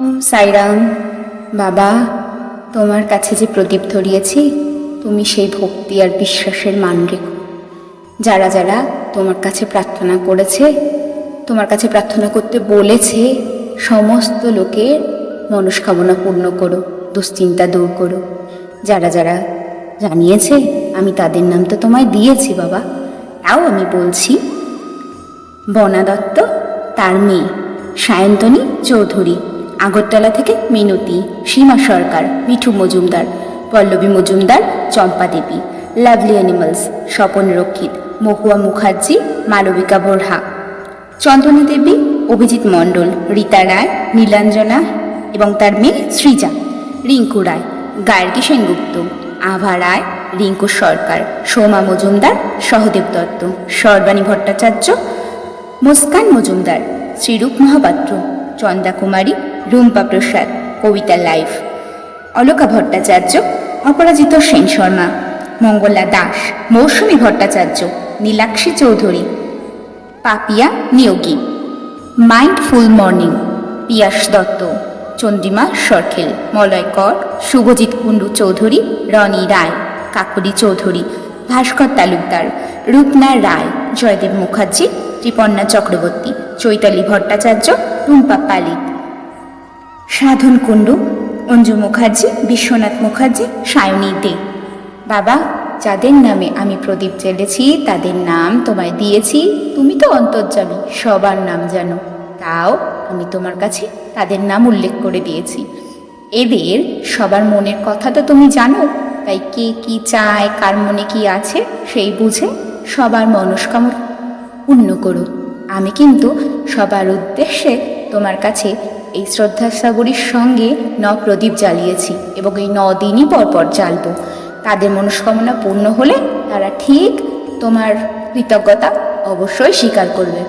ওম সাইরাম, বাবা, তোমার কাছে যে প্রদীপ ধরিয়েছি, তুমি সেই ভক্তি আর বিশ্বাসের মান রেখো। যারা যারা তোমার কাছে প্রার্থনা করেছে, তোমার কাছে প্রার্থনা করতে বলেছে, সমস্ত লোকের মনস্কামনা পূর্ণ করো, দুশ্চিন্তা দূর করো। যারা যারা জানিয়েছে, আমি তাদের নাম তো তোমায় দিয়েছি, বাবা। তাও আমি বলছি বনা দত্ত তার মেয়ে, সায়ন্তনী চৌধুরী। আগরতলা থেকে মিনতি, সীমা Sarkar, Mithu Majumdar, Pallavi Majumdar, Champa Devi, lovely animals Swapan Rakshit, Mahua Mukherjee, Malavika Borja, Chandana Devi, Abhijit Mondal, Rita Roy, Nilanjana এবং তার মেয়ে Srija, Rinku Roy Gayatri Sengupta, Abha Roy, Rinku Sarkar, Soma Majumdar, Sahadev Dutta, Sarbani Bhattacharya, Muskan Majumdar, Sreerup Mahapatra, Chanda Kumari Rumpa Prasad, Kavita life Alaka Bhattacharya, Aparajit Sen Sharma. Mangala Das, Mousumi Bhattacharya, Nilakshi Chowdhury. Papiya Neogi. Mindful morning, Piyas Dutta. Chandrima Sarkhel, Malay Kar, Subhajit Kundu Chowdhury, Roni রায়, কাকুলি চৌধুরী, ভাস্কর তালুকদার, রূপনা রায়, জয়দেব মুখার্জি ত্রিপর্ণা চক্রবর্তী, চৈতালি ভট্টাচার্য, রুম্পা পালিত। সাধন কুণ্ডু, অঞ্জু মুখার্জি, বিশ্বনাথ মুখার্জি, সায়নী দে। বাবা, যাদের নামে আমি প্রদীপ জ্বেলেছি, তাদের নাম তোমায় দিয়েছি। তুমি তো অন্তর্যামী, সবার নাম জানো। তাও আমি তোমার কাছে তাদের নাম উল্লেখ করে দিয়েছি। এদের সবার মনের কথা তো তুমি জানো, তাই কে কি চায়, কার মনে কি আছে, সেই বুঝে সবার মনস্কামনা পূর্ণ করো। আমি কিন্তু সবার উদ্দেশ্যে তোমার কাছে এই শ্রদ্ধাসাগরীর সঙ্গে ন প্রদীপ জ্বালিয়েছি এবং এই ন দিনই পরপর জ্বালব। তাদের মনস্কামনা পূর্ণ হলে তারা ঠিক তোমার কৃতজ্ঞতা অবশ্যই স্বীকার করবে।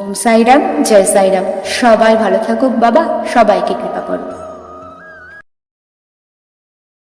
ওম সাইরাম জয় সাইরাম সবাই ভালো থাকুক বাবা, সবাইকে কৃপা করো।